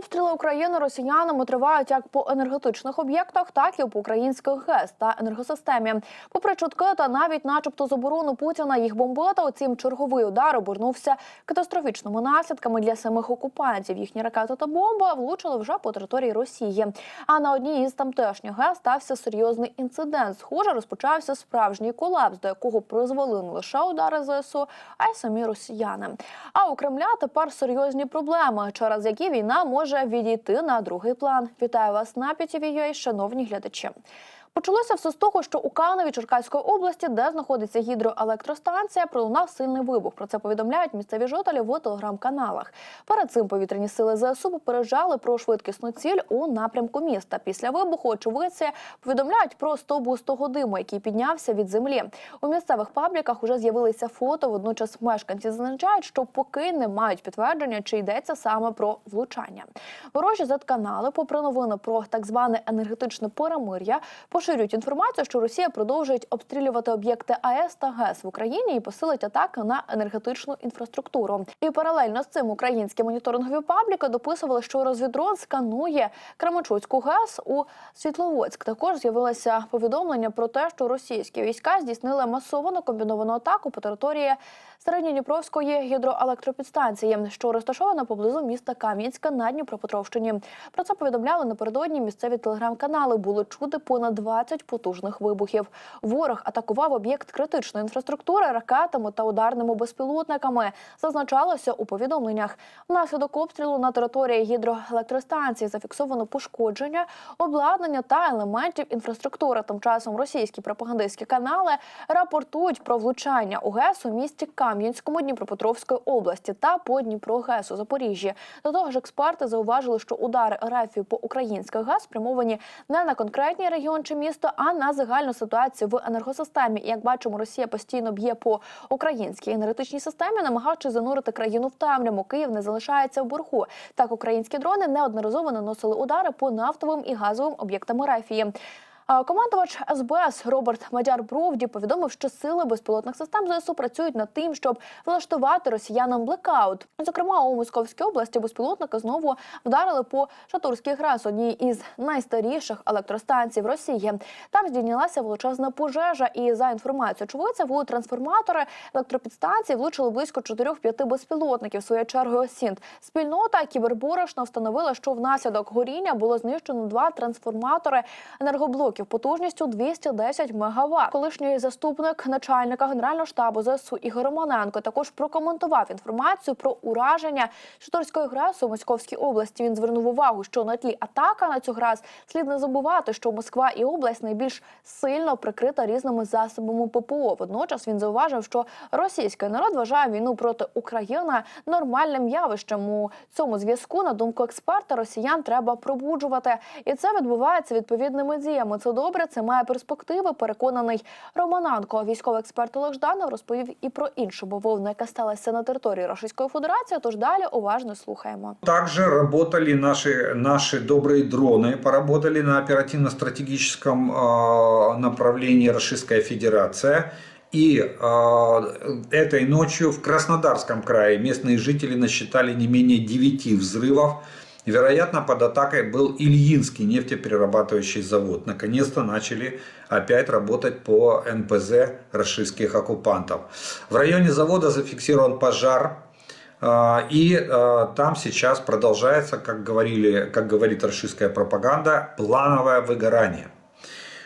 Обстріли України росіянами тривають як по енергетичних об'єктах, так і по українських ГЕС та енергосистемі. Попри чутки та навіть, начебто, заборону Путіна їх бомбити, утім черговий удар обернувся катастрофічними наслідками для самих окупантів. Їхні ракети та бомби влучили вже по території Росії. А на одній із тамтешніх ГЕС стався серйозний інцидент. Схоже, розпочався справжній колапс, до якого призвели не лише удари ЗСУ, а й самі росіяни. А у Кремля тепер серйозні проблеми, через які війна може відійти на другий план. Вітаю вас на PTV.ua, шановні глядачі. Почалося все з того, що у Канові Черкаської області, де знаходиться гідроелектростанція, пролунав сильний вибух. Про це повідомляють місцеві жителі в телеграм-каналах. Перед цим повітряні сили ЗСУ попереджали про швидкісну ціль у напрямку міста. Після вибуху очевидці повідомляють про стовп густого диму, який піднявся від землі. У місцевих пабліках уже з'явилися фото. Водночас мешканці зазначають, що поки не мають підтвердження, чи йдеться саме про влучання. Ворожі Z-канали, попри новини про так зване енергетичне перемир'я, поширюють інформацію, що Росія продовжує обстрілювати об'єкти АЕС та ГЕС в Україні і посилить атаки на енергетичну інфраструктуру. І паралельно з цим українські моніторингові пабліки дописували, що розвідрон сканує Кременчуцьку ГЕС у Світловодськ. Також з'явилося повідомлення про те, що російські війська здійснили масовану комбіновану атаку по території середньодніпровської гідроелектропідстанції, що розташована поблизу міста Кам'янська на Дніпропетровщині. Про це повідомляли напередодні місцеві телеграм-канали. Було чути понад 20 потужних вибухів. Ворог атакував об'єкт критичної інфраструктури ракетами та ударними безпілотниками. Зазначалося у повідомленнях. Внаслідок обстрілу на території гідроелектростанції зафіксовано пошкодження, обладнання та елементів інфраструктури. Тим часом російські пропагандистські канали рапортують про влучання у ГЕС у місті Кам'янському Дніпропетровської області та по Дніпрогес у Запоріжжі. До того ж, експерти зауважили, що удари РФ по українських ГЕС спрямовані не на конкретний регіон чи місто, а на загальну ситуацію в енергосистемі. І, Як бачимо, Росія постійно б'є по українській енергетичній системі, намагаючись занурити країну в темряву. Київ не залишається в боргу. Так, українські дрони неодноразово наносили удари по нафтовим і газовим об'єктам Рефії. Командувач СБС Роберт Мадяр Бровді повідомив, що сили безпілотних систем ЗСУ працюють над тим, щоб влаштувати росіянам блекаут. Зокрема, у Московській області безпілотники знову вдарили по Шатурській ГРЕС, одній із найстаріших електростанцій в Росії. Там здійнялася величезна пожежа, і за інформацією очевидців, у трансформатори електропідстанції влучили близько 4-5 безпілотників. Своєю чергою Сінт спільнота кіберборошна встановила, що внаслідок горіння було знищено два трансформатори енергоблоків потужністю 210 МВт. Колишній заступник начальника генерального штабу ЗСУ Ігор Романенко також прокоментував інформацію про ураження Шторської ГРЕС у Московській області. Він звернув увагу, що на тлі атака на цю ГРЕС слід не забувати, що Москва і область найбільш сильно прикрита різними засобами ППО. Водночас він зауважив, що російський народ вважає війну проти України нормальним явищем. У цьому зв'язку, на думку експерта, росіян треба пробуджувати, і це відбувається відповідними діями. Це добре, це має перспективи. Переконаний Романенко. Військовий експерт Олег Жданов розповів і про іншу бавовну, яка сталася на території Російської Федерації. Тож далі уважно слухаємо. Также работали наши, наши добрые дроны, поработали на оперативно-стратегическом э, направлении Российская Федерация. И э, этой ночью в Краснодарском крае местные жители насчитали не менее 9 взрывов. Вероятно, под атакой был Ильинский нефтеперерабатывающий завод. Наконец-то начали опять работать по НПЗ российских оккупантов. В районе завода зафиксирован пожар, а, и э, там сейчас продолжается, как, говорили, как говорит российская пропаганда, плановое выгорание.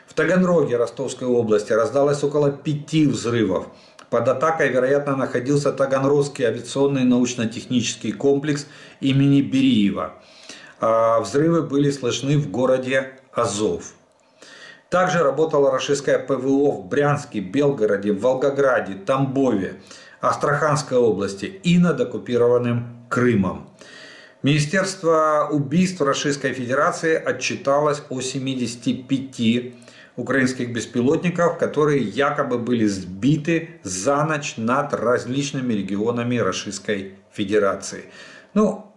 В Таганроге Ростовской области раздалось около пяти взрывов. Под атакой, вероятно, находился Таганрогский авиационный научно-технический комплекс имени Бериева. А, Взрывы были слышны в городе Азов. Также работала российская ПВО в Брянске, Белгороде, Волгограде, Тамбове, Астраханской области и над оккупированным Крымом. Министерство убийств Российской Федерации отчиталось о 75 украинских беспилотников, которые якобы были сбиты за ночь над различными регионами Российской Федерации. Ну,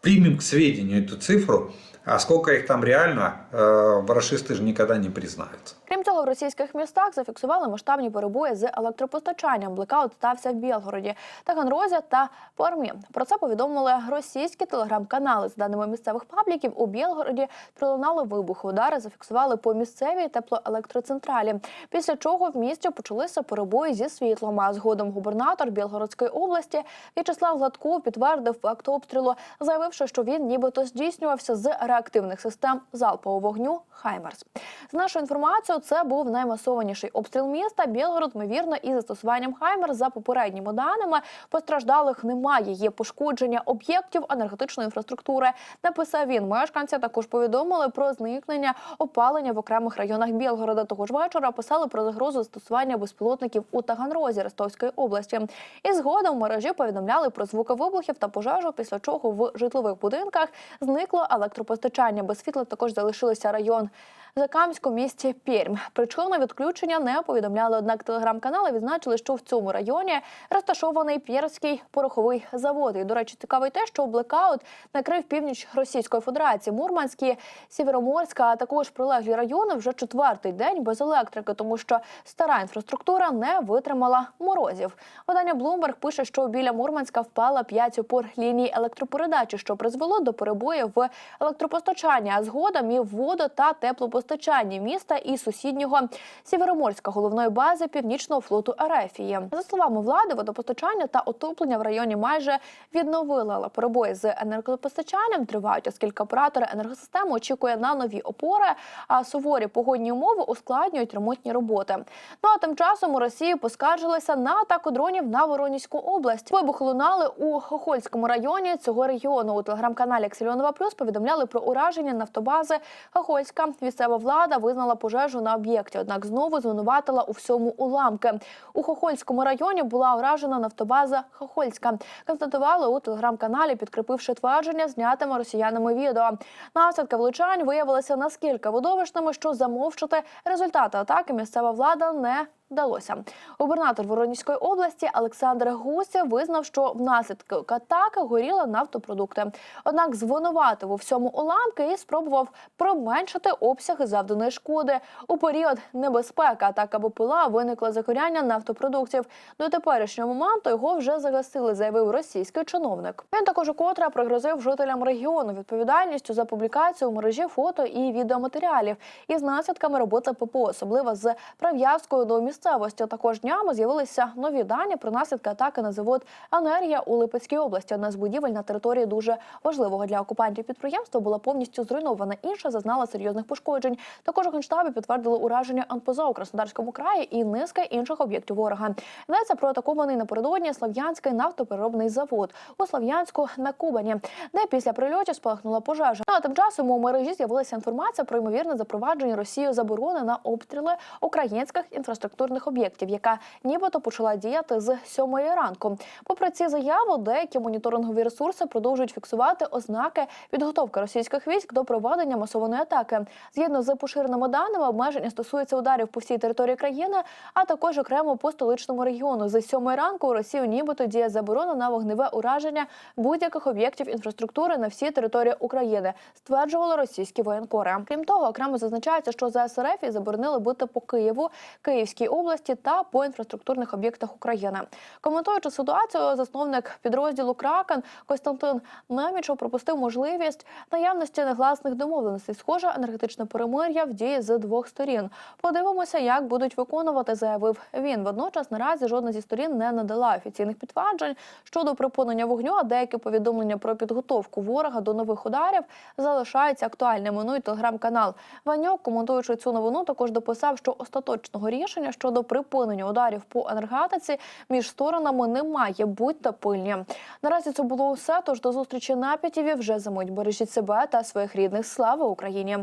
примем к сведению эту цифру, а сколько их там реально, э, расисты же никогда не признаются. Крім цього, у російських містах зафіксували масштабні перебої з електропостачанням. Блекаут стався в Білгороді, Таганрозі та Пермі. Про це повідомили російські телеграм-канали. За даними місцевих пабліків, у Білгороді пролунали вибухи. Удари зафіксували по місцевій теплоелектроцентралі. Після чого в місті почалися перебої зі світлом. А згодом губернатор Білгородської області В'ячеслав Гладков підтвердив факт обстрілу, заявивши, що він нібито здійснювався з реактивних систем залпового вогню Хаймерс. З нашою інформацією, це був наймасованіший обстріл міста. Білгород, ймовірно, із застосуванням Хаймерс за попередніми даними постраждалих немає. Є пошкодження об'єктів енергетичної інфраструктури. Написав він. Мешканці також повідомили про зникнення опалення в окремих районах Білгорода. Того ж вечора писали про загрозу застосування безпілотників у Таганрозі Ростовської області. І згодом в мережі повідомляли про звуки вибухів та пожежу, після чого в житлових будинках зникло електропостачання. Без світла також залишилися район. Закамську місті Пермь. Причину відключення не повідомляли, однак телеграм-канали відзначили, що в цьому районі розташований Пєрський пороховий завод. І, до речі, цікаво те, що блекаут накрив північ Російської Федерації, Мурманські, Сєвєроморська, а також прилеглі райони вже четвертий день без електрики, тому що стара інфраструктура не витримала морозів. Видання Bloomberg пише, що біля Мурманська впала п'ять опор ліній електропередачі, що призвело до перебоїв в електропостачанні, а згодом і воду та теплопостачанні міста і сусіднього Сєвєроморська головної бази північного флоту Ерефії. За словами влади, водопостачання та отоплення в районі майже відновили, але перебої з енергопостачанням тривають, оскільки оператори енергосистеми очікує на нові опори, а суворі погодні умови ускладнюють ремонтні роботи. Ну а тим часом у Росії поскаржилися на атаку дронів на Воронізьку область. Вибухи лунали у Хохольському районі цього регіону. У телеграм-каналі Ксельонова Плюс повідомляли про ураження нафтобази Хохольська. Місцева влада визнала пожежу на об'єкті, однак знову звинуватила у всьому уламки. У Хохольському районі була уражена нафтобаза Хохольська. Констатували у телеграм-каналі, підкріпивши твердження, знятими росіянами відео. Наслідки влучань виявилися наскільки видовищними, що замовчити результати атаки місцева влада не вдалося. Губернатор Воронізької області Олександр Гусєв визнав, що внаслідок атаки горіли нафтопродукти. Однак звинуватив у всьому уламки і спробував променшити обсяги завданої шкоди. У період небезпеки атака БПЛА виникло загоряння нафтопродуктів. До теперішнього моменту його вже загасили, заявив російський чиновник. Він також укотре пригрозив жителям регіону відповідальністю за публікацію у мережі фото і відеоматеріалів із наслідками роботи ППО, особливо з прив'язкою до місцевості. Також днями з'явилися нові дані про наслідки атаки на завод Енергія у Липецькій області. Одна з будівель на території дуже важливого для окупантів підприємства була повністю зруйнована. Інша зазнала серйозних пошкоджень. Також у генштабі підтвердили ураження НПЗО у Краснодарському краї і низка інших об'єктів ворога. Йдеться про атакований напередодні Слов'янський нафтопереробний завод у Слов'янську на Кубані, де після прильотів спалахнула пожежа. Ну, а тим часом у мережі з'явилася інформація про ймовірне запровадження Росією заборони на обстріли українських інфраструктурних об'єктів, яка нібито почала діяти з сьомої ранку. Попри ці заяви, деякі моніторингові ресурси продовжують фіксувати ознаки підготовки російських військ до проведення масованої атаки. Згідно з поширеними даними, обмеження стосуються ударів по всій території країни, а також окремо по столичному регіону. З сьомої ранку у Росію нібито діє заборона на вогневе ураження будь-яких об'єктів інфраструктури на всій території України, стверджували російські воєнкори. Крім того, окремо зазначається, що за СРФ і заборонили бити по Києву, Київській області та по інфраструктурних об'єктах України. Коментуючи ситуацію, засновник підрозділу Кракен Костянтин Немічов пропустив можливість наявності негласних домовленостей. Схоже, енергетичне перемир'я в дії з двох сторін. Подивимося, як будуть виконувати, заявив він. Водночас наразі жодна зі сторін не надала офіційних підтверджень щодо припинення вогню. А деякі повідомлення про підготовку ворога до нових ударів залишаються актуальними. Ну і телеграм-канал Ваньок, коментуючи цю новину, також дописав, що остаточного рішення щодо припинення ударів по енергетиці між сторонами немає. Будьте пильні. Наразі це було все. Тож до зустрічі на п'ятіві вже за мить. Бережіть себе та своїх рідних. Слава Україні!